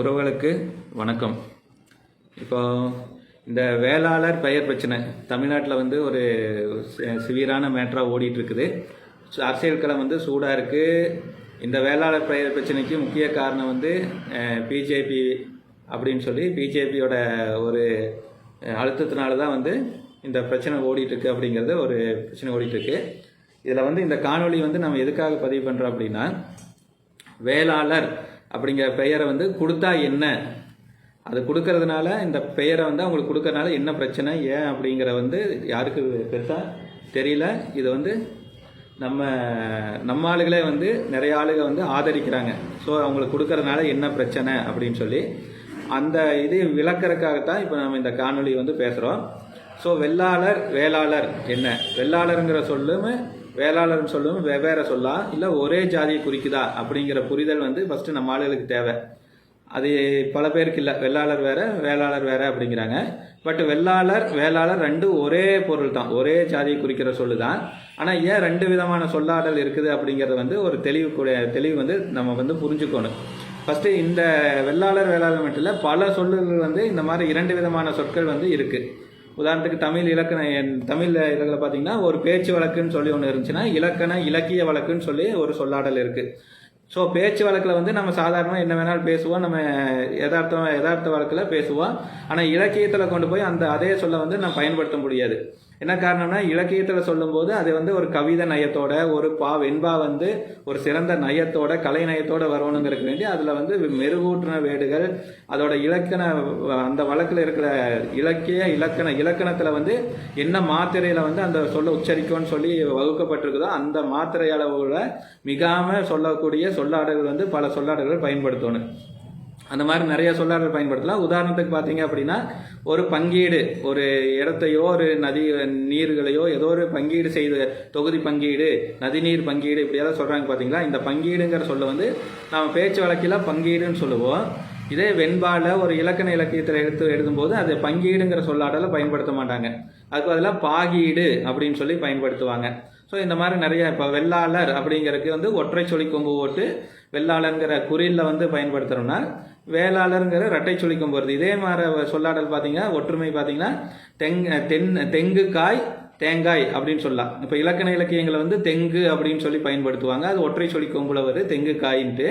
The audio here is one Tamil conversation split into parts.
உறவுகளுக்கு வணக்கம். இப்போ இந்த வேளாளர் பெயர் பிரச்சனை தமிழ்நாட்டில் வந்து ஒரு சிவியரான மேட்டராக ஓடிட்டுருக்குது. அரசியல் களம் வந்து சூடாக இருக்குது இந்த வேளாளர் பெயர் பிரச்சனைக்கு முக்கிய காரணம் வந்து பிஜேபி அப்படின்னு சொல்லி பிஜேபியோட ஒரு அழுத்தத்தினால தான் வந்து இந்த பிரச்சனை ஓடிட்டுருக்கு அப்படிங்கிறது ஒரு பிரச்சனை ஓடிட்டுருக்கு. இதில் வந்து இந்த காணொலி வந்து நம்ம எதுக்காக பதிவு பண்ணுறோம் அப்படின்னா வேளாளர் அப்படிங்கிற பெயரை வந்து கொடுத்தா என்ன? அது கொடுக்கறதுனால இந்த பெயரை வந்து அவங்களுக்கு கொடுக்கறதுனால என்ன பிரச்சனை? ஏன் அப்படிங்கிற வந்து யாருக்கு பெருசாக தெரியல. இது வந்து நம்ம நம்ம ஆளுகளே வந்து நிறைய ஆளுக வந்து ஆதரிக்கிறாங்க. ஸோ அவங்களுக்கு கொடுக்கறதுனால என்ன பிரச்சனை அப்படின்னு சொல்லி அந்த இது விளக்கறதுக்காகத்தான் இப்போ நம்ம இந்த காணொலி வந்து பேசுகிறோம் ஸோ வெள்ளாளர் வேளாளர் என்ன? வெள்ளாளருங்கிற சொல்லுமே வேளாளர்னு சொல்லும் வெவ்வேறு சொல்லா இல்லை ஒரே ஜாதியை குறிக்குதா அப்படிங்கிற புரிதல் வந்து ஃபஸ்ட்டு நம்ம ஆளுகளுக்கு தேவை. அது பல பேருக்கு இல்லை. வெள்ளாளர் வேற வேளாளர் வேற அப்படிங்கிறாங்க. பட் வெள்ளாளர் வேளாளர் ரெண்டும் ஒரே பொருள் தான். ஒரே ஜாதியை குறிக்கிற சொல்லு தான். ஆனால் ஏன் ரெண்டு விதமான சொல்லாடல் இருக்குது அப்படிங்கிறது வந்து ஒரு தெளிவு கூட- தெளிவு வந்து நம்ம வந்து புரிஞ்சுக்கணும். ஃபஸ்ட்டு இந்த வெள்ளாளர் வேளாளர் மட்டும் இல்லை பல சொல்லுகள் வந்து இந்த மாதிரி இரண்டு விதமான சொற்கள் வந்து இருக்குது உதாரணத்துக்கு தமிழ் இலக்கண என் தமிழ் இலக்கில் பார்த்தீங்கன்னா ஒரு பேச்சு வழக்குன்னு சொல்லி ஒன்று இருந்துச்சுன்னா இலக்கண இலக்கிய வழக்குன்னு சொல்லி ஒரு சொல்லாடல் இருக்குது ஸோ பேச்சு வழக்கில் வந்து நம்ம சாதாரணமாக என்ன வேணாலும் பேசுவோம். நம்ம யதார்த்தம் யதார்த்த வழக்கில் பேசுவோம். ஆனால் இலக்கியத்தில் கொண்டு போய் அந்த அதே சொல்ல வந்து நம்ம பயன்படுத்த முடியாது. என்ன காரணம்னா இலக்கியத்தில் சொல்லும்போது அது வந்து ஒரு கவிதை நயத்தோட ஒரு பா வெண்பா வந்து ஒரு சிறந்த நயத்தோட கலை நயத்தோட வரணுங்கிறதுக்கு வேண்டி அதில் வந்து மெருகூட்டின வேடுகள் அதோட இலக்கண அந்த வழக்கில் இருக்கிற இலக்கிய இலக்கண இலக்கணத்தில் வந்து என்ன மாத்திரையில் வந்து அந்த சொல்ல உச்சரிக்கும்னு சொல்லி வகுக்கப்பட்டிருக்குதோ அந்த மாத்திரை அளவுல மிகாமல் சொல்லக்கூடிய சொல்லாடல்கள் வந்து பல சொல்லாடல்கள் பயன்படுத்தணும். அந்த மாதிரி நிறைய சொல்லாடல் பயன்படுத்தலாம். உதாரணத்துக்கு பார்த்தீங்க அப்படின்னா ஒரு பங்கீடு ஒரு இடத்தையோ ஒரு நதி நீர்களையோ ஏதோ ஒரு பங்கீடு செய்து தொகுதி பங்கீடு நதிநீர் பங்கீடு இப்படியெல்லாம் சொல்கிறாங்க பார்த்தீங்களா? இந்த பங்கீடுங்கிற சொல்ல வந்து நம்ம பேச்சு வழக்கில் பங்கீடுன்னு சொல்லுவோம். இதே வெண்பால ஒரு இலக்கண இலக்கியத்தில் எடுத்து எழுதும்போது அது பங்கீடுங்கிற சொல்லாடலை பயன்படுத்த மாட்டாங்க. அதுக்கு பதிலாக பாகீடு அப்படின்னு சொல்லி பயன்படுத்துவாங்க. ஸோ இந்த மாதிரி நிறைய இப்போ வெள்ளாளர் அப்படிங்கிறதுக்கு வந்து ஒற்றை சொல்லி கொம்பு போட்டு வெள்ளாளருங்கிற குறியில் வந்து பயன்படுத்துகிறோம்னா வேளாளருங்கிற ரெட்டை சுழிக்கும் போகிறது இதே மாதிரி சொல்லாடல் பார்த்தீங்கன்னா ஒற்றுமை பார்த்தீங்கன்னா தெங் தென் தெங்கு காய் தேங்காய் அப்படின்னு சொல்லலாம். இப்போ இலக்கண இலக்கியங்களை வந்து தெங்கு அப்படின்னு சொல்லி பயன்படுத்துவாங்க. அது ஒற்றை சொல்லி கொம்புல வருது தெங்கு காயின்ட்டு.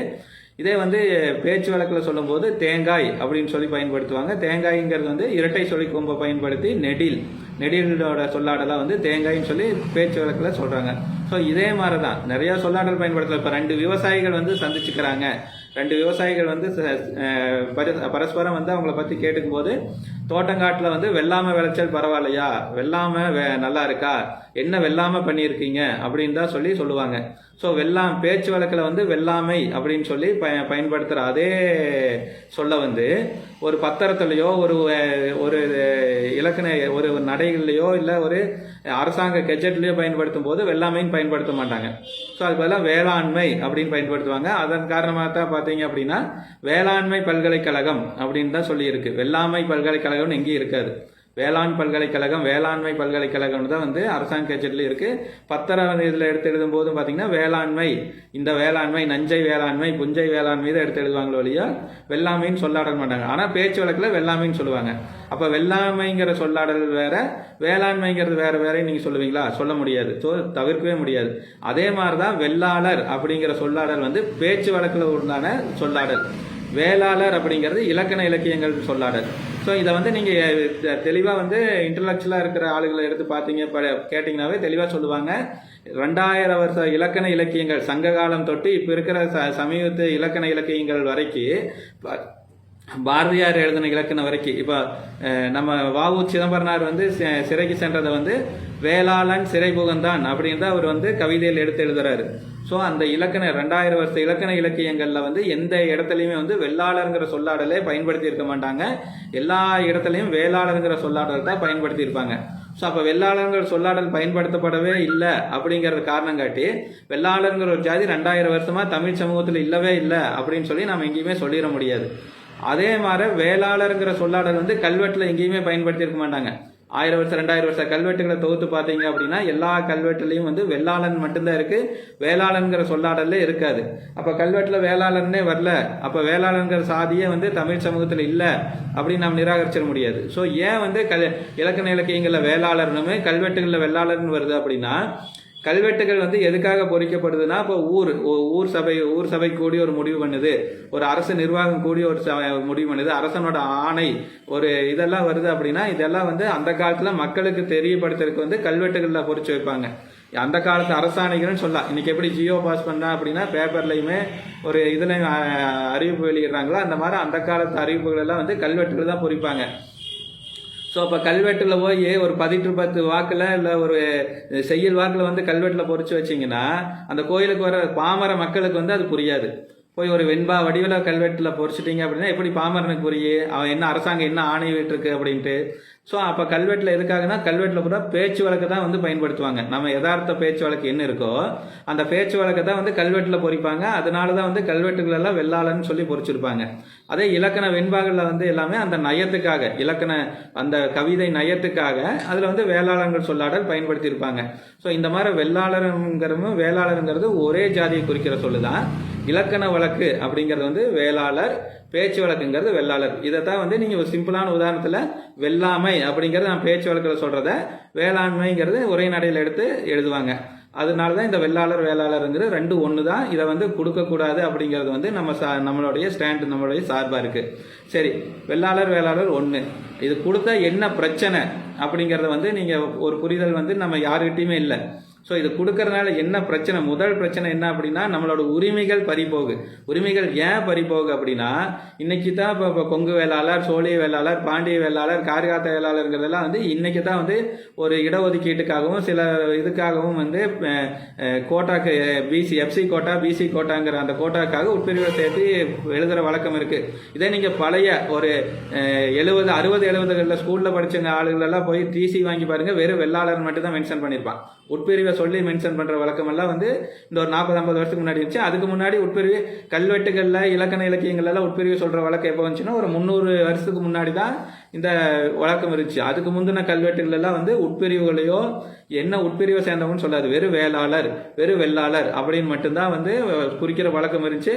இதே வந்து பேச்சு வழக்கில் சொல்லும்போது தேங்காய் அப்படின்னு சொல்லி பயன்படுத்துவாங்க. தேங்காய்ங்கிறது வந்து இரட்டை சொல்லி கொம்பை பயன்படுத்தி நெடில் நெடிலோட சொல்லாடலாம் வந்து தேங்காய்ன்னு சொல்லி பேச்சு வழக்கில் சொல்கிறாங்க ஸோ இதே மாதிரி தான் நிறையா சொல்லாடல் பயன்படுத்தலாம் இப்போ ரெண்டு விவசாயிகள் வந்து சந்திச்சுக்கிறாங்க. ரெண்டு விவசாயிகள் வந்து ச- பரஸ்பரம் வந்து அவங்கள பற்றி கேட்டுக்கும்போது தோட்டங்காட்டில் வந்து வெள்ளாமை விளைச்சல் பரவாயில்லையா? வெள்ளாமை வே நல்லா இருக்கா? என்ன வெள்ளாமை பண்ணியிருக்கீங்க? அப்படின்னு தான் சொல்லி சொல்லுவாங்க. ஸோ வெள்ளாம் பேச்சு வழக்கில் வந்து வெள்ளாமை அப்படின்னு சொல்லி ப பயன்படுத்துகிற அதே சொல்ல வந்து ஒரு பத்திரத்துலையோ ஒரு ஒரு இலக்கண ஒரு நடைகள்லையோ இல்லை ஒரு அரசாங்க கெஜெட்லையோ பயன்படுத்தும் போது வெள்ளாமைன்னு பயன்படுத்த மாட்டாங்க. ஸோ அது பதிலாக வேளாண்மை அப்படின்னு பயன்படுத்துவாங்க. அதன் காரணமாக தான் பார்த்தீங்க அப்படின்னா வேளாண்மை பல்கலைக்கழகம் அப்படின்னு தான் சொல்லியிருக்கு. வெள்ளாமை பல்கலைக்கழகம்னு எங்கேயும் இருக்காது. வேளாண் பல்கலைக்கழகம் வேளாண்மை பல்கலைக்கழகம்னு தான் வந்து அரசாங்க கட்சியில் இருக்குது பத்தரம் இதில் எடுத்து எழுதும்போதும் பார்த்திங்கன்னா பார்த்தீங்கன்னா வேளாண்மை இந்த வேளாண்மை நஞ்சை வேளாண்மை புஞ்சை வேளாண்மை தான் எடுத்து எழுதுவாங்களோ வழியா வெள்ளாமைன்னு சொல்லாட மாட்டாங்க. ஆனால் பேச்சு வழக்கில் வெள்ளாமைன்னு சொல்லுவாங்க. அப்போ வெள்ளாமைங்கிற சொல்லாடல் வேற வேளாண்மைங்கிறது வேற வேறே நீங்கள் சொல்லுவீங்களா? சொல்ல முடியாது. ஸோ தவிர்க்கவே முடியாது. அதே மாதிரி தான் வெள்ளாளர் அப்படிங்கிற சொல்லாடல் வந்து பேச்சு வழக்கில் உண்டான சொல்லாடல். வேளாளர் அப்படிங்கிறது இலக்கண இலக்கியங்கள் சொல்லாடல் ஸோ இதை வந்து நீங்கள் தெளிவாக வந்து இன்டலெக்சுவலாக இருக்கிற ஆளுகளை எடுத்து பார்த்தீங்க ப கேட்டிங்கனாவே தெளிவாக சொல்லுவாங்க. ரெண்டாயிரம் வருஷ இலக்கண இலக்கியங்கள் சங்க காலம் தொட்டு இப்போ இருக்கிற ச சமீபத்து இலக்கண இலக்கியங்கள் வரைக்கும் பாரதியார் எழுதின இலக்கணம் வரைக்கும். இப்போ நம்ம வாவு சிதம்பரனார் வந்து சிறைக்கு சென்றதை வந்து வேளாளன் சிறை புகந்தான் அப்படின்னு தான் அவர் வந்து கவிதையில் எடுத்து எழுதுறாரு. ஸோ அந்த இலக்கண ரெண்டாயிரம் வருஷ இலக்கண இலக்கியங்களில் வந்து எந்த இடத்துலையுமே வந்து வெள்ளாளருங்கிற சொல்லாடலே பயன்படுத்தி இருக்க மாட்டாங்க. எல்லா இடத்துலையும் வேளாளருங்கிற சொல்லாடல் தான் பயன்படுத்தியிருப்பாங்க ஸோ அப்போ வெள்ளாளருங்கிற சொல்லாடல் பயன்படுத்தப்படவே இல்லை அப்படிங்கிறது காரணம் காட்டி வெள்ளாளருங்கிற ஒரு ஜாதி ரெண்டாயிரம் வருஷமாக தமிழ் சமூகத்தில் இல்லவே இல்லை அப்படின்னு சொல்லி நம்ம எங்கேயுமே சொல்லிட முடியாது. அதே மாதிரி வேளாளருங்கிற சொல்லாடல் வந்து கல்வெட்டில் எங்கேயுமே பயன்படுத்தியிருக்க மாட்டாங்க. ஆயிரம் வருஷம் ரெண்டாயிரம் வருஷம் கல்வெட்டுகளை தொகுத்து பார்த்தீங்க அப்படின்னா எல்லா கல்வெட்டுலையும் வந்து வெள்ளாளன் மட்டும்தான் இருக்கு வேளாளன்கிற சொல்லாடல்ல இருக்காது. அப்போ கல்வெட்டில் வேளாளன்னே வரல அப்போ வேளாளன்கிற சாதியே வந்து தமிழ் சமூகத்தில் இல்லை அப்படின்னு நாம் நிராகரிச்சிட முடியாது. ஸோ ஏன் வந்து கல் இலக்கண இலக்கியங்களில் வேளாளர்னுமே கல்வெட்டுகளில் வெள்ளாளர்னு வருது அப்படின்னா கல்வெட்டுகள் வந்து எதுக்காக பொறிக்கப்படுதுன்னா இப்போ ஊர் ஊர் சபை ஊர் சபை கூடி ஒரு முடிவு பண்ணுது. ஒரு அரசு நிர்வாகம் கூடி ஒரு ச- முடிவு பண்ணுது. அரசனோட ஆணை ஒரு இதெல்லாம் வருது அப்படின்னா இதெல்லாம் வந்து அந்த காலத்தில் மக்களுக்கு தெரியப்படுத்துறதுக்கு வந்து கல்வெட்டுகளில் பொறிச்சு வைப்பாங்க. அந்த காலத்து அரசாணைகள்னு சொல்லலாம். இன்னைக்கு எப்படி ஜியோ பாஸ் பண்ணா அப்படின்னா பேப்பர்லையுமே ஒரு இதுலையும் அறிவிப்பு வெளியிடுறாங்களோ அந்த மாதிரி அந்த காலத்து அறிவிப்புகள் எல்லாம் வந்து கல்வெட்டுகள் தான் பொறிப்பாங்க. ஸோ அப்போ கல்வெட்டில் போய் ஒரு பதிட்டு பத்து வாக்கில் இல்லை ஒரு செய்யல் வாக்கில் வந்து கல்வெட்டில் பொறிச்சு வச்சிங்கன்னா அந்த கோயிலுக்கு வர பாமர மக்களுக்கு வந்து அது புரியாது. போய் ஒரு வெண்பா வடிவில் கல்வெட்டில் பொறிச்சிட்டீங்க அப்படின்னா எப்படி பாமரனுக்கு புரியும் அவன் என்ன அரசாங்கம் என்ன ஆணை விட்டுருக்கு அப்படின்ட்டு. ஸோ அப்போ கல்வெட்டில் எதுக்காகனா கல்வெட்டில் கூட பேச்சு வழக்கு தான் வந்து பயன்படுத்துவாங்க. நம்ம யதார்த்த பேச்சு வழக்கு என்ன இருக்கோ அந்த பேச்சு வழக்கை தான் வந்து கல்வெட்டில் பொறிப்பாங்க. அதனால தான் வந்து கல்வெட்டுகளெல்லாம் வெள்ளாளன்னு சொல்லி பொறிச்சிருப்பாங்க. அதே இலக்கண வெண்பாகளில் வந்து எல்லாமே அந்த நயத்துக்காக இலக்கண அந்த கவிதை நயத்துக்காக அதில் வந்து வேளாளர்கள் சொல்லாடல் பயன்படுத்தியிருப்பாங்க. ஸோ இந்த மாதிரி வெள்ளாளருங்கிறதும் வேளாளருங்கிறது ஒரே ஜாதியை குறிக்கிற சொல்லுதான். இலக்கண வழக்கு அப்படிங்கிறது வந்து வேளாளர் பேச்சு வழக்குங்கிறது வெள்ளாளர். இதை தான் வந்து நீங்கள் ஒரு சிம்பிளான உதாரணத்தில் வெள்ளாமை அப்படிங்கிறது நான் பேச்சு வழக்கில் சொல்கிறத வேளாண்மைங்கிறது ஒரே நடையில் எடுத்து எழுதுவாங்க. அதனால தான் இந்த வெள்ளாளர் வேளாளருங்கிற ரெண்டு ஒன்று தான் இதை வந்து கொடுக்கக்கூடாது அப்படிங்கிறது வந்து நம்ம சா நம்மளுடைய ஸ்டாண்ட் நம்மளுடைய சார்பாக இருக்குது சரி வெள்ளாளர் வேளாளர் ஒன்று இது கொடுத்தா என்ன பிரச்சனை அப்படிங்கிறத வந்து நீங்கள் ஒரு புரிதல் வந்து நம்ம யாருக்கிட்டையுமே இல்லை. ஸோ இது கொடுக்கறதுனால என்ன பிரச்சனை? முதல் பிரச்சனை என்ன அப்படின்னா நம்மளோட உரிமைகள் பறிபோகு. உரிமைகள் ஏன் பறிபோகு அப்படின்னா இன்னைக்கு தான் இப்போ இப்போ கொங்கு வேளாளர் சோழிய வேளாளர் பாண்டிய வேளாளர் காரிகாத்த வேளாளருங்கிறதெல்லாம் வந்து இன்னைக்கு தான் வந்து ஒரு இடஒதுக்கீட்டுக்காகவும் சில இதுக்காகவும் வந்து கோட்டாக்கு பிசி எஃப்சி கோட்டா பிசி கோட்டாங்கிற அந்த கோட்டாக்காக உட்பிரிவை சேர்த்து எழுதுகிற வழக்கம் இருக்குது இதே நீங்கள் பழைய ஒரு எழுபது அறுபது எழுபதுகளில் ஸ்கூலில் படித்தவங்க ஆளுகள் எல்லாம் போய் டிசி வாங்கி பாருங்க. வெறும் வெள்ளாளர் மட்டும் தான் மென்ஷன் பண்ணியிருப்பான் உட்பிரிவை சொல்லி மென்ஷன் பண்ற வழக்கமெல்லாம் வந்து இந்த ஒரு நாற்பது ஐம்பது வருஷத்துக்கு முன்னாடி இருந்துச்சு. அதுக்கு முன்னாடி உட்பிரிவு கல்வெட்டுகள்ல இலக்கண இலக்கியங்கள் எல்லாம் உட்பிரிவு சொல்ற வழக்கம் எப்போ வந்துச்சுன்னா ஒரு முந்நூறு வருஷத்துக்கு முன்னாடி தான் இந்த வழக்கம் இருந்துச்சு. அதுக்கு முந்தின கல்வெட்டுகள் எல்லாம் வந்து உட்பிரிவுகளையோ என்ன உட்பிரிவை சேர்ந்தவங்கன்னு சொல்லாது. வெறும் வேளாளர் வெறும் வெள்ளாளர் அப்படின்னு மட்டும்தான் வந்து குறிக்கிற வழக்கம் இருந்துச்சு.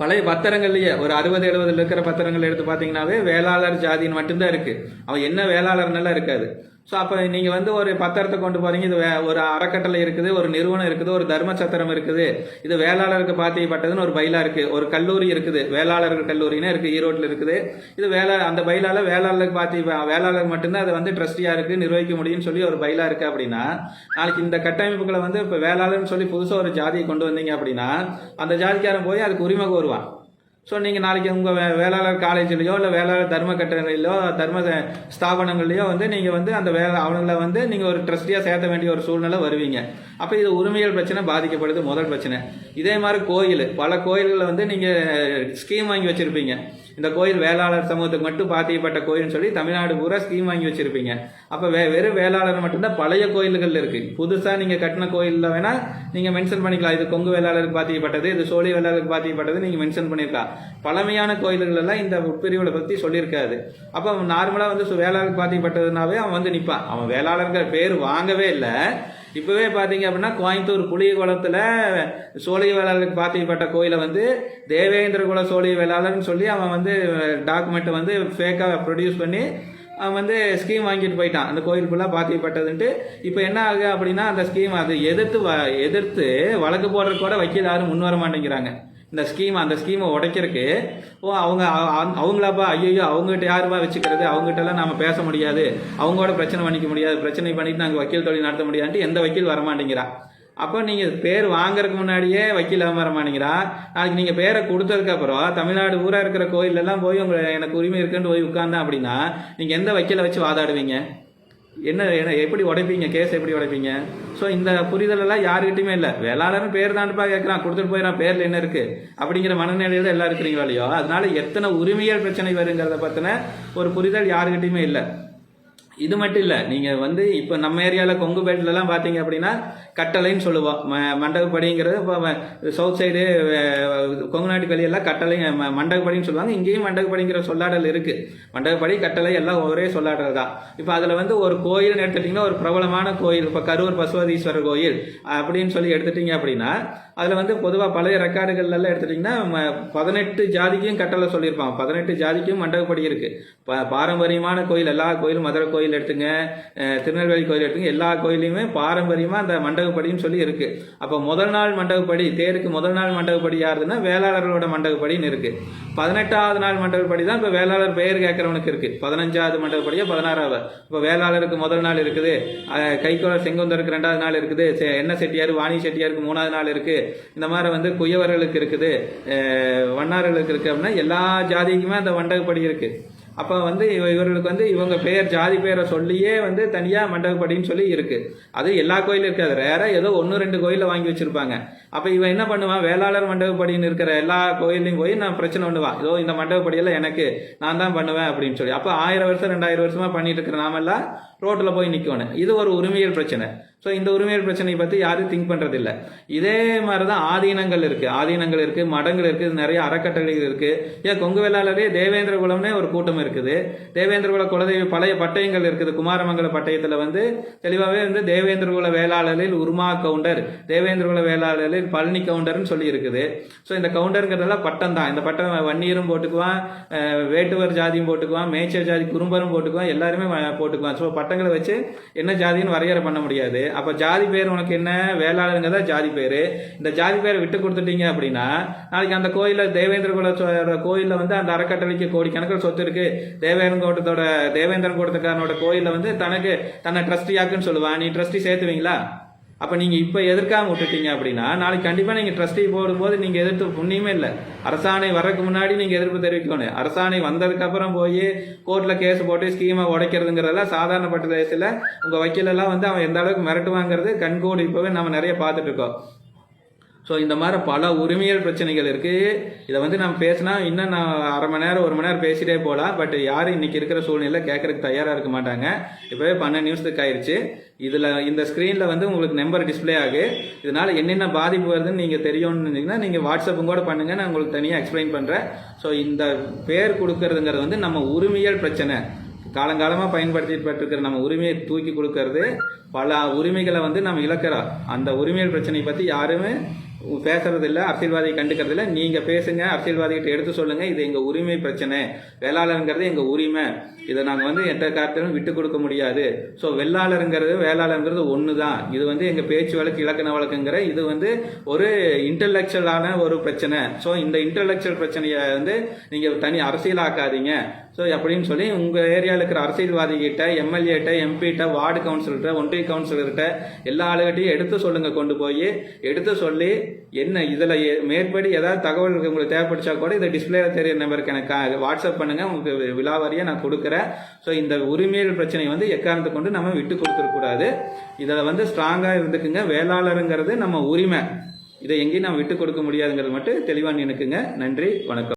பழைய பத்திரங்கள்லயே ஒரு அறுபது எழுபதுல இருக்கிற பத்திரங்கள் எடுத்து பார்த்தீங்கன்னாவே வேளாளர் ஜாதின்னு மட்டும்தான் இருக்கு. அவன் என்ன வேளாளர்னெல்லாம் இருக்காது. ஸோ அப்போ நீங்கள் வந்து ஒரு பத்திரத்தை கொண்டு போகிறீங்க இது வே- ஒரு அறக்கட்டளை இருக்குது ஒரு நிறுவனம் இருக்குது ஒரு தர்ம சத்திரம் இருக்குது. இது வேளாளருக்கு பாத்தியப்பட்டதுன்னு ஒரு பயிலாக இருக்குது ஒரு கல்லூரி இருக்குது. வேளாளர்கள் கல்லூரின்னு இருக்குது ஈரோட்டில் இருக்குது. இது வேளா அந்த பயிலால் வேளாளருக்கு பாத்தி வேளாளர் மட்டும்தான் அதை வந்து ட்ரஸ்டியாக இருக்குது நிர்வகிக்க முடியும்னு சொல்லி ஒரு பயிலாக இருக்குது அப்படின்னா நாளைக்கு இந்த கட்டமைப்புகளை வந்து இப்போ வேளாளர்னு சொல்லி புதுசாக ஒரு ஜாதியை கொண்டு வந்தீங்க அப்படின்னா அந்த ஜாதிக்காரன் போய் அதுக்கு உரிமை கோருவான். ஸோ நீங்கள் நாளைக்கு உங்கள் வே வேளாளர் காலேஜ்லேயோ இல்லை வேளாளர் தர்ம கட்டளையிலோ தர்ம ச- ஸ்தாபனங்கள்லையோ வந்து நீங்கள் வந்து அந்த வேலை அவங்கள வந்து நீங்கள் ஒரு ட்ரஸ்டியாக சேர்த்த வேண்டிய ஒரு சூழ்நிலை வருவீங்க. அப்போ இது உரிமைகள் பிரச்சனை பாதிக்கப்படுது முதல் பிரச்சனை. இதே மாதிரி கோயில் பல கோயில்களில் வந்து நீங்கள் ஸ்கீம் வாங்கி வச்சுருப்பீங்க. இந்த கோயில் வேளாளர் சமூகத்துக்கு மட்டும் பாத்தியப்பட்ட கோயில்னு சொல்லி தமிழ்நாடு பூரா ஸ்கீம் வாங்கி வச்சிருப்பீங்க. அப்போ வே வெறும் வேளாளர் மட்டும்தான் பழைய கோயில்கள் இருக்கு. புதுசாக நீங்கள் கட்டின கோயிலில் வேணா நீங்கள் மென்ஷன் பண்ணிக்கலாம். இது கொங்கு வேளாளருக்கு பாத்தியப்பட்டது இது சோழி வேளாளருக்கு பாத்தியப்பட்டது நீங்கள் மென்ஷன் பண்ணியிருக்கலாம் பழமையான கோயில்கள் எல்லாம் இந்த உட்பிரிவுகளை பற்றி சொல்லியிருக்காது அப்போ நார்மலாக வந்து சு- வேளாளருக்கு பாத்தியப்பட்டதுனாவே அவன் வந்து நிற்பான் அவன் வேளாளர்கள் பேர் வாங்கவே இல்லை. இப்போவே பார்த்தீங்க அப்படின்னா கோயம்புத்தூர் புளிய குளத்தில் சோழிய வேளாளருக்கு பாத்தியப்பட்ட கோயிலை வந்து தேவேந்திர குல சோழிய வேளாளர்னு சொல்லி அவன் வந்து டாக்குமெண்ட் வந்து ஃபேக்காக ப்ரொடியூஸ் பண்ணி அவன் வந்து ஸ்கீம் வாங்கிட்டு போயிட்டான். அந்த கோயில் ஃபுல்லாக பாத்தியப்பட்டதுன்ட்டு. இப்போ என்ன ஆகுது அப்படின்னா அந்த ஸ்கீம் அது எதிர்த்து வ- எதிர்த்து வழக்கு போடுறதுக்கு கூட வக்கீல் யாரும் முன் வர மாட்டேங்கிறாங்க. இந்த ஸ்கீம் அந்த ஸ்கீமை உடைக்கிறதுக்கு ஓ அவங்க அவங்களாப்பா ஐயோ அவங்ககிட்ட யாருப்பா வச்சுக்கிறது? அவங்ககிட்டலாம் நம்ம பேச முடியாது. அவங்களோட பிரச்சனை பண்ணிக்க முடியாது. பிரச்சனை பண்ணிட்டு நாங்கள் வக்கீல் தொழில் நடத்த முடியாதுன்ட்டு எந்த வக்கீல் வரமாட்டேங்கிறா. அப்போ நீங்கள் பேர் வாங்குறதுக்கு முன்னாடியே வக்கீல் வர மாட்டேங்கிறா அதுக்கு நீங்கள் பேரை கொடுத்ததுக்கப்புறம் தமிழ்நாடு ஊராக இருக்கிற கோயிலெல்லாம் போய் உங்களை எனக்கு உரிமை இருக்குன்னு போய் உட்காந்தேன் அப்படின்னா நீங்கள் எந்த வக்கீலை வச்சு வாதாடுவீங்க? என்ன என்ன எப்படி உடைப்பீங்க? கேஸ் எப்படி உடைப்பீங்க? ஸோ இந்த புரிதல் எல்லாம் யாருக்கிட்டையுமே இல்லை. வேளாளர்னு பேர் தான்ப்பா கேட்குறான் கொடுத்துட்டு போயிடறான் பேரில் என்ன இருக்கு? அப்படிங்கிற மனநிலையில எல்லாம் இருக்கிறீங்களோ இல்லையோ? அதனால எத்தனை உரிமையல் பிரச்சனை வருங்கிறத பத்தின ஒரு புரிதல் யாருக்கிட்டையுமே இல்லை. இது மட்டும் இல்லை நீங்கள் வந்து இப்போ நம்ம ஏரியாவில் கொங்குபேட்டிலலாம் பார்த்தீங்க அப்படின்னா கட்டளைன்னு சொல்லுவோம் மண்டபப்படிங்கிறது மண்டகப்படிங்கிறது இப்போ சவுத் சைடு கொங்குநாட்டு நாட்டு கட்டளை ம- மண்டகப்படின்னு சொல்லுவாங்க. இங்கேயும் மண்டகப்படிங்கிற சொல்லாடல் இருக்குது மண்டகப்படி கட்டளை எல்லாம் ஒரே சொல்லாடல் தான். இப்போ அதில் வந்து ஒரு கோயில்னு எடுத்துட்டிங்கன்னா ஒரு பிரபலமான கோயில் இப்போ கரூர் பசுவதீஸ்வரர் கோயில் அப்படின்னு சொல்லி எடுத்துட்டீங்க அப்படின்னா அதில் வந்து பொதுவாக பழைய ரெக்கார்டுகள்லாம் எடுத்துட்டிங்கன்னா பதினெட்டு ஜாதிக்கும் கட்டளை சொல்லியிருப்பாங்க பதினெட்டு ஜாதிக்கும் மண்டகப்படி இருக்குது ப பாரம்பரியமான கோயில் எல்லா கோயிலும் மதுரை கோயில் எடுத்துங்க திருநெல்வேலி கோயில் எடுத்துங்க எல்லா கோயிலையுமே பாரம்பரியமாக அந்த மண்டகப்படின்னு சொல்லி இருக்கு. அப்போ முதல் நாள் மண்டகப்படி தேருக்கு முதல் நாள் மண்டகப்படி யாருதுன்னா வேளாளர்களோட மண்டகப்படின்னு இருக்கு. பதினெட்டாவது நாள் மண்டகப்படி தான் இப்போ வேளாளர் பெயர் கேட்குறவனுக்கு இருக்கு. பதினஞ்சாவது மண்டகப்படியா பதினாறாவது? இப்போ வேளாளருக்கு முதல் நாள் இருக்குது. அஹ் கைக்கோளர் செங்குந்தருக்கு ரெண்டாவது நாள் இருக்குது. செ- என்ன செட்டியார் வாணி செட்டியாருக்கு மூணாவது நாள் இருக்கு. இந்த மாதிரி வந்து குயவர்களுக்கு இருக்குது. வண்ணார்களுக்கு இருக்கு அப்படின்னா எல்லா ஜாதிக்குமே அந்த மண்டகப்படி இருக்கு. அப்போ வந்து இவர்களுக்கு வந்து இவங்க பெயர் ஜாதி பெயரை சொல்லியே வந்து தனியாக மண்டபப்படின்னு சொல்லி இருக்கு. அது எல்லா கோயிலும் இருக்காது. ரேராக ஏதோ ஒன்று ரெண்டு கோயிலில் வாங்கி வச்சுருப்பாங்க. அப்போ இவன் என்ன பண்ணுவான்? வேளாளர் மண்டபப்படின்னு இருக்கிற எல்லா கோயிலையும் போய் நான் பிரச்சனை பண்ணுவான் ஏதோ இந்த மண்டபப்படியெல்லாம் எனக்கு நான் தான் பண்ணுவேன் அப்படின்னு சொல்லி. அப்போ ஆயிரம் வருஷம் ரெண்டாயிரம் வருஷமாக பண்ணிட்டு இருக்கிற நாமெல்லாம் ரோட்டில் போய் நிற்கணும் இது ஒரு உரிமையல் பிரச்சனை. ஸோ இந்த உரிமையல் பிரச்சனையை பற்றி யாரும் திங்க் பண்ணுறதில்ல இதே மாதிரி தான் ஆதீனங்கள் இருக்குது ஆதீனங்கள் இருக்குது மடங்கள் இருக்குது நிறைய அறக்கட்டளைகள் இருக்குது ஏன் கொங்கு வேளாளரே தேவேந்திர குலம்னே ஒரு கூட்டம் இருக்குது தேவேந்திர குல குலதெய்வ பழைய பட்டயங்கள் இருக்குது. குமாரமங்கல பட்டயத்தில் வந்து தெளிவாகவே வந்து தேவேந்திர குல வேளாளரில் உருமா கவுண்டர் தேவேந்திர குல வேளாளரில் பழனி கவுண்டர்னு சொல்லி இருக்குது. ஸோ இந்த கவுண்டருங்கிறதெல்லாம் பட்டம் தான். இந்த பட்டம் வன்னியரும் போட்டுக்குவான் வேட்டுவர் ஜாதியும் போட்டுக்குவான் மேய்ச்சல் ஜாதி குறும்பரும் போட்டுக்குவான் எல்லாருமே போட்டுக்குவான். ஸோ பட்டங்களை வச்சு என்ன ஜாதின்னு வரையறை பண்ண முடியாது. அப்போ ஜாதி பேர் உனக்கு என்ன? வேளாளருங்கிறதா ஜாதி பேர். இந்த ஜாதி பேரை விட்டு கொடுத்துட்டீங்க அப்படின்னா நாளைக்கு அந்த கோயிலில் தேவேந்திர குல கோயிலில் வந்து அந்த அறக்கட்டளைக்கு கோடிக்கணக்கில் சொத்து இருக்குது தேவேந்திரன் கோட்டத்தோட தேவேந்திரன் கோட்டத்துக்காரனோட கோயிலில் வந்து தனக்கு தன்னை ட்ரஸ்டியாக்குன்னு சொல்லுவான் நீ ட்ரஸ்டி சேர்த்துவீங்களா? அப்போ நீங்கள் இப்போ எதிர்க்காம விட்டுட்டீங்க அப்படின்னா நாளைக்கு கண்டிப்பாக நீங்கள் ட்ரஸ்டி போடும்போது நீங்கள் எதிர்த்து புண்ணியமே இல்லை. அரசாணை வர்றதுக்கு முன்னாடி நீங்கள் எதிர்ப்பு தெரிவிக்கணும். அரசாணை வந்ததுக்கப்புறம் போய் கோர்ட்டில் கேஸ் போட்டு ஸ்கீமை உடைக்கிறதுங்கிறதெல்லாம் சாதாரணப்பட்ட தேசத்தில் உங்கள் வக்கீலெல்லாம் வந்து அவன் எந்த அளவுக்கு மிரட்டுவாங்கிறது கண்கூடு இப்போவே நம்ம நிறைய பார்த்துட்டு இருக்கோம். ஸோ இந்த மாதிரி பல உரிமையல் பிரச்சனைகள் இருக்குது இதை வந்து நம்ம பேசினா இன்னும் நான் அரை மணி நேரம் ஒரு மணி நேரம் பேசிட்டே போகலாம். பட் யாரும் இன்னைக்கு இருக்கிற சூழ்நிலை கேட்கறதுக்கு தயாராக இருக்க மாட்டாங்க. இப்போவே பன்னெண்டு நியூஸுக்கு ஆயிடுச்சு இதில் இந்த ஸ்க்ரீனில் வந்து உங்களுக்கு நம்பர் டிஸ்ப்ளே ஆகு. இதனால் என்னென்ன பாதிப்பு வருதுன்னு நீங்கள் தெரியும்னு இருந்தீங்கன்னா நீங்கள் வாட்ஸ்அப்பும் கூட பண்ணுங்கள் நான் உங்களுக்கு தனியாக எக்ஸ்பிளைன் பண்ணுறேன் ஸோ இந்த பேர் கொடுக்கறதுங்கிறது வந்து நம்ம உரிமையல் பிரச்சனை. காலங்காலமாக பயன்படுத்திட்டு இருக்கிற நம்ம உரிமையை தூக்கி கொடுக்கறது. பல உரிமைகளை வந்து நம்ம இழக்கிறோம் அந்த உரிமைகள் பிரச்சனையை பற்றி யாருமே பேசுறதில்ல அரசியல்வாதியை கண்டுக்கிறதில்ல. நீங்கள் நீங்க பேசுங்க அரசியல்வாதிகிட்ட எடுத்து சொல்லுங்க இது எங்க உரிமை பிரச்சனை. வேளாளருங்கிறது எங்க உரிமை. இதை நாங்கள் வந்து எந்த காலத்திலும் விட்டு கொடுக்க முடியாது. ஸோ வெள்ளாளருங்கிறது வேளாளருங்கிறது ஒன்று தான் இது வந்து எங்கள் பேச்சு வழக்கு இலக்கண வழக்குங்கிற இது வந்து ஒரு இன்டலெக்சுவலான ஒரு பிரச்சனை. ஸோ இந்த இன்டலெக்சுவல் பிரச்சனையை வந்து நீங்கள் தனி அரசியலாக்காதீங்க. ஸோ அப்படின்னு சொல்லி உங்கள் ஏரியாவில் இருக்கிற அரசியல்வாதிகிட்ட எம்எல்ஏட்ட எம்பிட்ட வார்டு கவுன்சிலர்கிட்ட ஒன்றிய கவுன்சிலர்கிட்ட எல்லா ஆளுகிட்டையும் எடுத்து சொல்லுங்க கொண்டு போய் எடுத்து சொல்லி என்ன இதில் மேற்படி ஏதாவது தகவல் உங்களுக்கு தேவைப்படுச்சா கூட இதை டிஸ்பிளேல தெரிய நம்பருக்கு எனக்கு வாட்ஸ்அப் பண்ணுங்க உங்களுக்கு விலாவாரியாக நான் கொடுக்குறேன். ஸோ இந்த உரிமையல் பிரச்சனை வந்து எக்காரணத்தை கொண்டு நம்ம விட்டு கொடுத்துடக்கூடாது இதில் வந்து ஸ்ட்ராங்காக இருந்துக்குங்க. வேளாளருங்கிறது நம்ம உரிமை. இதை எங்கேயும் நம்ம விட்டு கொடுக்க முடியாதுங்கிறது மட்டும் தெளிவாக நினைக்குங்க. நன்றி வணக்கம்.